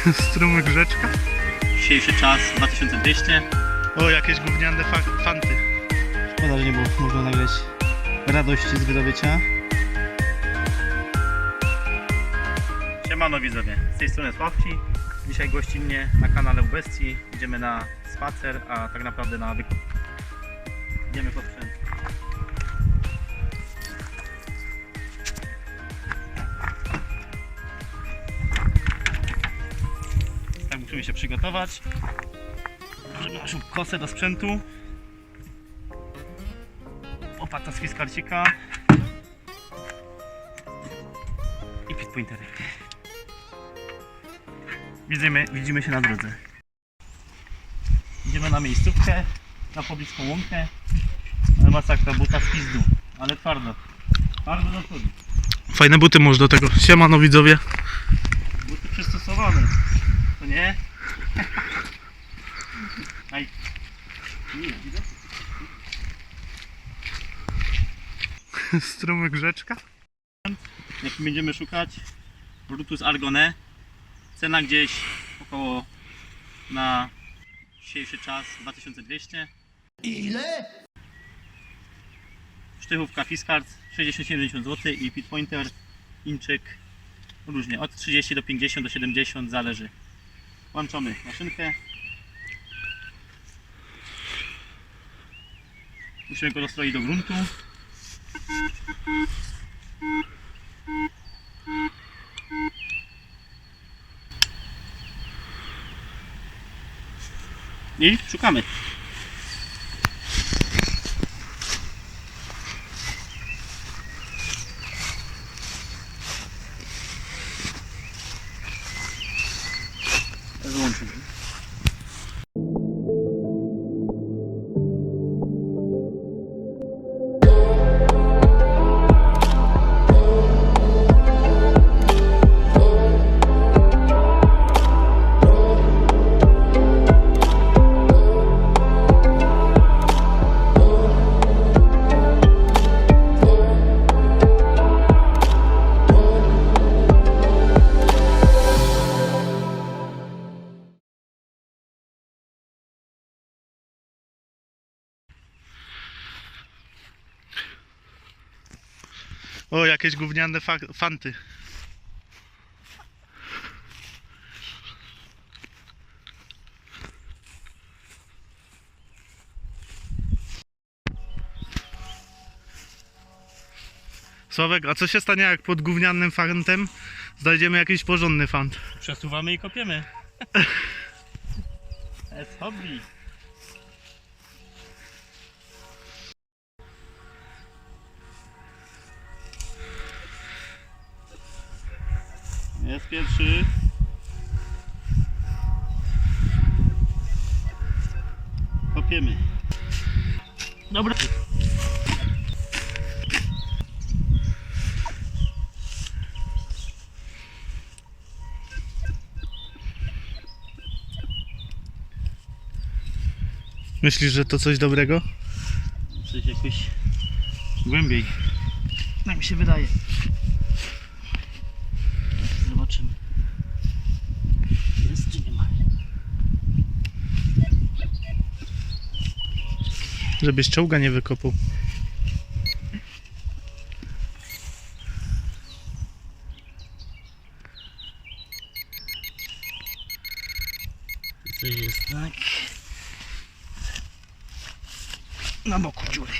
Strumyk rzeczka. Dzisiejszy czas 2200. O, jakieś gówniane fa- fanty. Szkoda, że nie było można nagrać radości z wydobycia. Siemano widzowie, z tej strony Sławci. Dzisiaj gościnnie na kanale Ubestii. Idziemy na spacer, a tak naprawdę na wykup. Idziemy po musimy się przygotować. Bierzemy naszą kosę do sprzętu. Opata z fiskarcika. I pit pointery. Widzimy, widzimy się na drodze. Idziemy na miejscówkę, na pobliską łąkę. Ale masakra, buta z pizdu, ale twardo. Twardo do przodu. Fajne buty może do tego. Siemano widzowie. Nie? Aj. Nie, widać? Strumyk rzeczka. Jaki będziemy szukać? Brutus Argone. Cena gdzieś około na dzisiejszy czas 2200. Ile? Sztychówka Fiskart 60-70 zł i pit pointer Inczyk różnie od 30 do 50 do 70 zależy. Włączamy maszynkę. Musimy go dostroić do gruntu. I szukamy. O, jakieś gówniane fa- fanty. Sławek, a co się stanie jak pod gównianym fantem znajdziemy jakiś porządny fant? Przesuwamy i kopiemy. Jest hobby. Pierwszy. Kopiemy. Dobra. Myślisz, że to coś dobrego? Coś jakoś głębiej. Tak mi się wydaje. Zobaczymy. Jest czy nie ma? Żebyś czołga nie wykopał. Coś jest tak. Na boku dziury.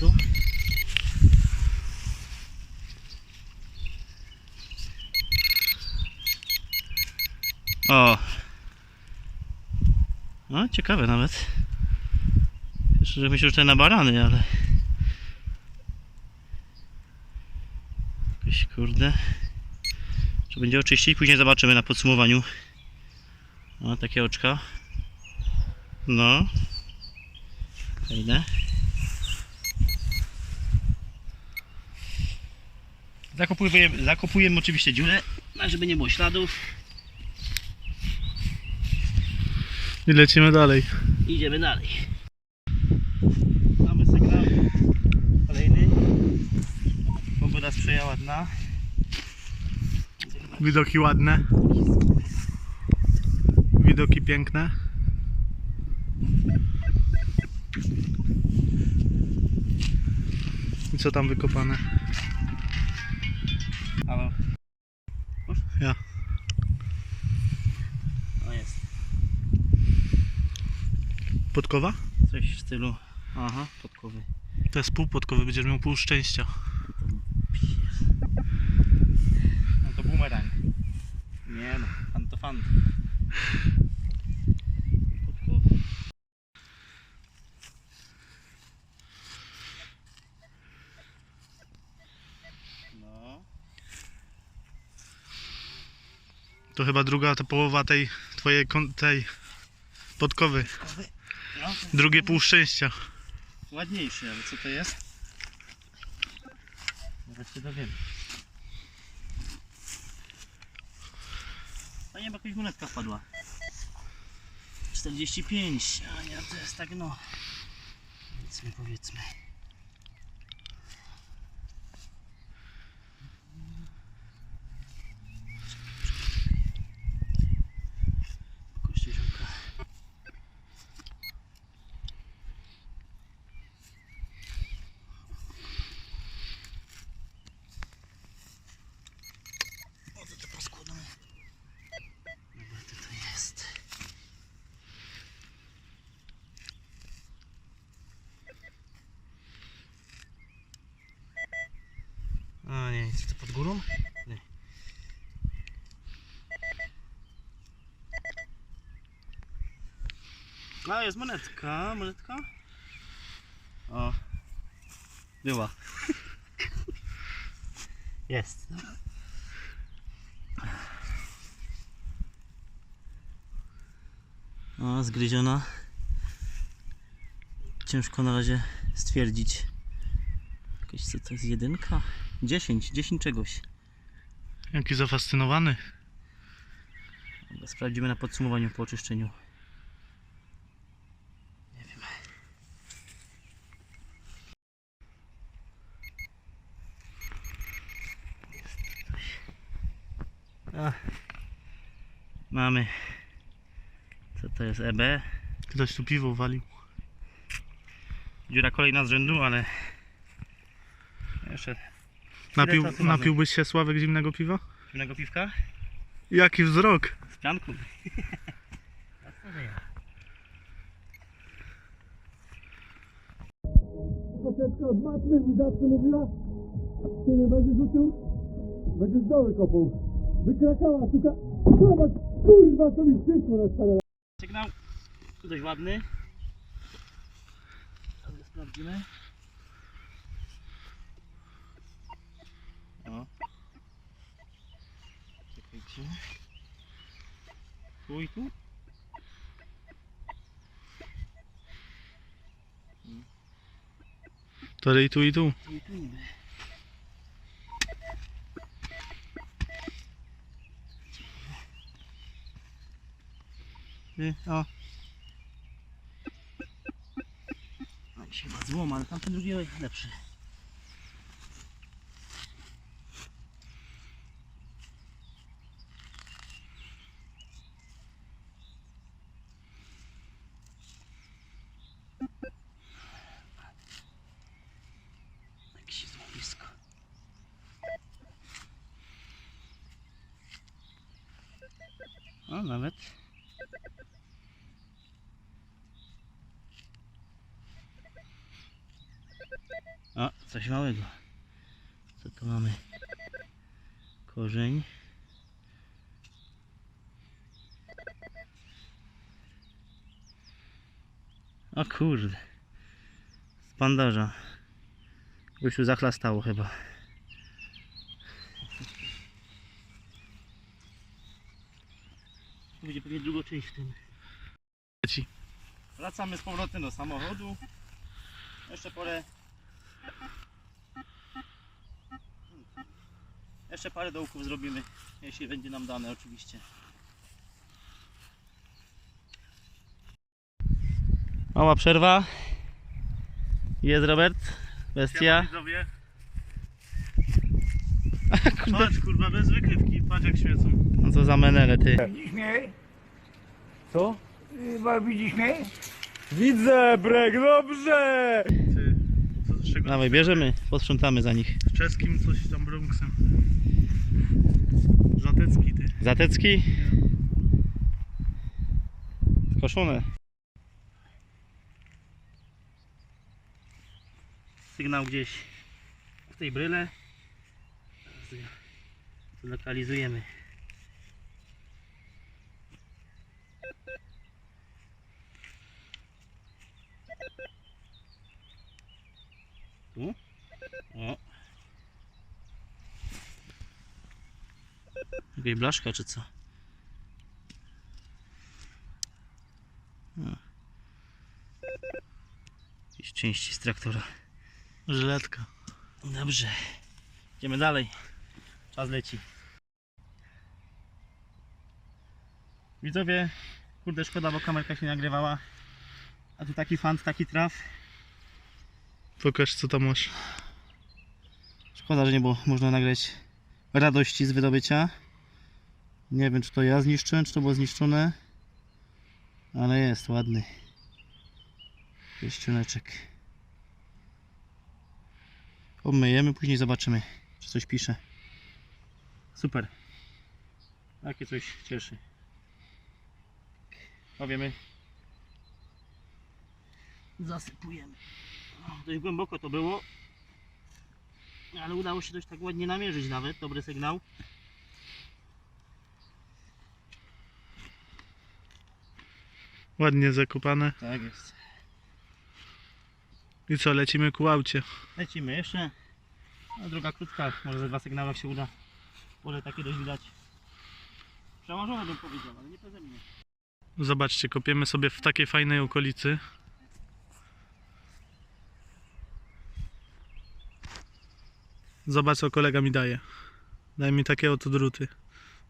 Tu. O. No, ciekawe nawet. Jeszcze, że myślę, że to na barany, ale... Jakoś kurde. Trzeba będzie oczyścić, później zobaczymy na podsumowaniu. O, takie oczka. No. Fajne. Zakopujemy, zakopujemy oczywiście dziurę, no, żeby nie było śladów. I lecimy dalej. Idziemy dalej. Mamy sygnał. Kolejny. Pogoda sprzyjała dna. Widoki ładne. Widoki piękne. I co tam wykopane? Podkowa? Coś w stylu. Aha, podkowy. To jest pół podkowy, będziesz miał pół szczęścia. No to bumerang. Nie no, fan to fan. Podkowy. No. To chyba druga ta połowa tej twojej kon- tej podkowy. Podkowy. No, Drugie pół szczęścia. ładniejszy, ale co to jest? Zaraz się dowiem. A nie, bo jakaś monetka wpadła. 45, a nie, to jest tak no. Powiedzmy, powiedzmy. Kościeżówka. O, to te poskładane. Dobra, to to jest. To pod górą? Nie. A, jest monetka, monetka. O. Była. Jest. O, zgryziona. Ciężko na razie stwierdzić. Jakaś co to jest jedynka? 10, 10 czegoś. Jaki zafascynowany. Sprawdzimy na podsumowaniu po oczyszczeniu. Nie wiem. A. Mamy. Co to jest EB? Ktoś tu piwo walił. Dziura kolejna z rzędu, ale jeszcze Napił, czasu mamy. napiłbyś się Sławek zimnego piwa? zimnego piwka Jaki wzrok. z pianką. Troszeczkę od matmy mi zawsze mówiła, ty nie będziesz rzucił, będziesz doły kopał. Wykrakała suka. Zobacz, kurwa, co mi przyszło na stare Sygnał dość ładny. Sprawdzimy. O. Czekajcie. Tu i tu? To i tu i tu. Tu i tu niby. Ty, o. No się chyba złom, ale tamten drugi lepszy. Jakieś złowisko. Nawet. O, coś małego. Co tu mamy? Korzeń. O kurde. Z bandaża. Gościu zachlastało chyba. Będzie pewnie drugą część w tym. Wracamy z powrotem do samochodu. Jeszcze parę. Jeszcze parę dołków zrobimy, jeśli będzie nam dane oczywiście. Mała przerwa. Jest Robert, bestia. widzowie. Patrz kurwa, bez wykrywki, patrz jak świecą. No co za menele ty. Widzisz mnie? Co? Chyba widzisz mnie? Widzę, Brek, dobrze! Ty, co z czego? Dawaj, bierzemy, posprzątamy za nich. Z czeskim coś tam Bronxem. Żatecki ty. Zatecki? Skoszone. Sygnał gdzieś w tej bryle. Teraz go Zlokalizujemy. Tu? O. Jakaś blaszka czy co? No. Jakieś części z traktora. Żyletka. Dobrze. Idziemy dalej. Czas leci. Widzowie, kurde szkoda, bo kamerka się nagrywała. A tu taki fant, taki traf. Pokaż co tam masz. Szkoda, że nie było można nagrać radości z wydobycia. Nie wiem, czy to ja zniszczyłem, czy to było zniszczone. Ale jest ładny. Pierścioneczek. Obmyjemy, później zobaczymy, czy coś pisze. Super. Takie coś cieszy. Powiemy. Zasypujemy. Dość głęboko to było. Ale udało się dość tak ładnie namierzyć nawet. Dobry sygnał. Ładnie zakopane. Tak jest. I co, lecimy ku aucie. Lecimy jeszcze. No, druga krótka. Może ze dwa sygnały jak się uda. Pole takie dość widać. Przełożone bym powiedział, ale nie przeze mnie. Zobaczcie, kopiemy sobie w takiej fajnej okolicy. Zobacz co kolega mi daje. Daj mi takie oto druty.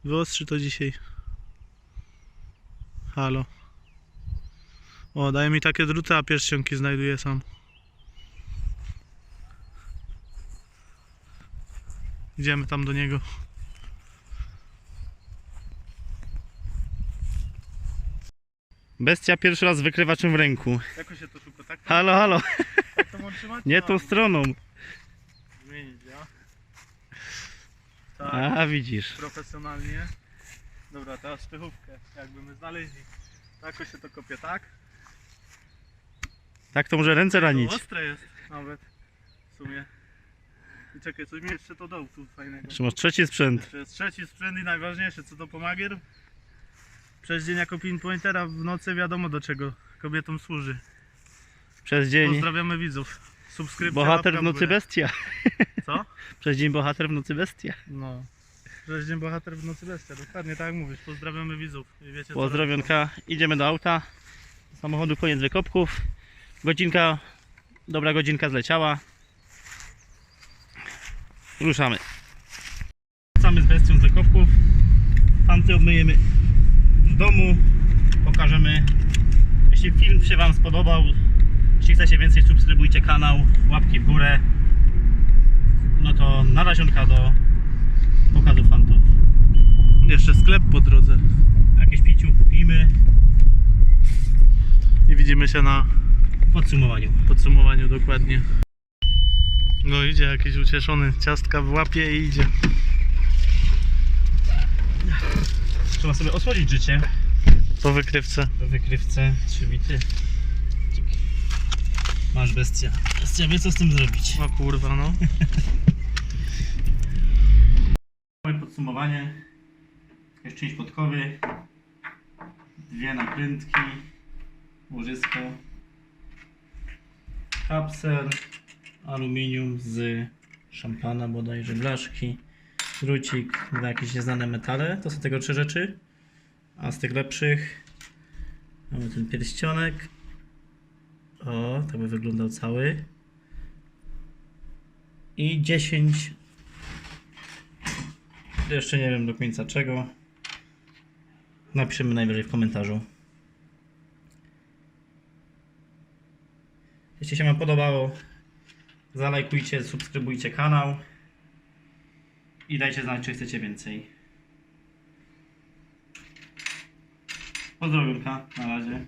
Wyostrzy to dzisiaj. Halo. O, daje mi takie druty, a pierścionki znajduje sam. Idziemy tam do niego. Bestia pierwszy raz z wykrywaczem w ręku. Jak się to szuka? Tak Halo, halo. to mam trzymać? Nie tą stroną. Zmienić, ja? Tak. A widzisz. profesjonalnie. Dobra, teraz szpychówkę, jakby my znaleźli. Tak się to kopie, tak? Tak to może ręce ranić. To ostre jest nawet w sumie. I czekaj, coś mi jeszcze to dał tu fajnego. Czy masz trzeci sprzęt? Jeszcze jest trzeci sprzęt i najważniejszy, co to pomagier? Przez dzień jako pinpointera w nocy wiadomo do czego kobietom służy. Przez dzień Pozdrawiamy widzów. Subskrypcja, bohater w łapka nocy górę. bestia. Co? Przez dzień bohater w nocy bestia. No. Przez dzień bohater w nocy bestia, dokładnie tak jak mówisz. Pozdrawiamy widzów. I wiecie, co Pozdrowionka. Idziemy do auta. Samochodu koniec wykopków. Godzinka, dobra godzinka zleciała. Ruszamy. Wracamy z bestią z wykopków. Fanty obmyjemy domu. Pokażemy. Jeśli film się Wam spodobał, jeśli chcecie więcej, subskrybujcie kanał, łapki w górę. No to na razionka do pokazu fantów. Jeszcze sklep po drodze. Jakieś piciu kupimy. I widzimy się na podsumowaniu. podsumowaniu dokładnie. No idzie jakiś ucieszony, ciastka w łapie i idzie. Trzeba sobie osłodzić życie. Po wykrywce. Po wykrywce trzy bity. Masz bestia. Bestia wie co z tym zrobić. O kurwa no. Moje podsumowanie. Jakaś część podkowy. Dwie naprętki. Łożysko. Kapsel. Aluminium z szampana bodajże. Blaszki. Drucik na jakieś nieznane metale. To są tego trzy rzeczy. A z tych lepszych mamy ten pierścionek. O, tak by wyglądał cały. I 10 jeszcze nie wiem do końca czego. Napiszemy najwyżej w komentarzu. Jeśli się Wam podobało, zalajkujcie, subskrybujcie kanał. I dajcie znać, czy chcecie więcej. Pozdrowienia, na razie.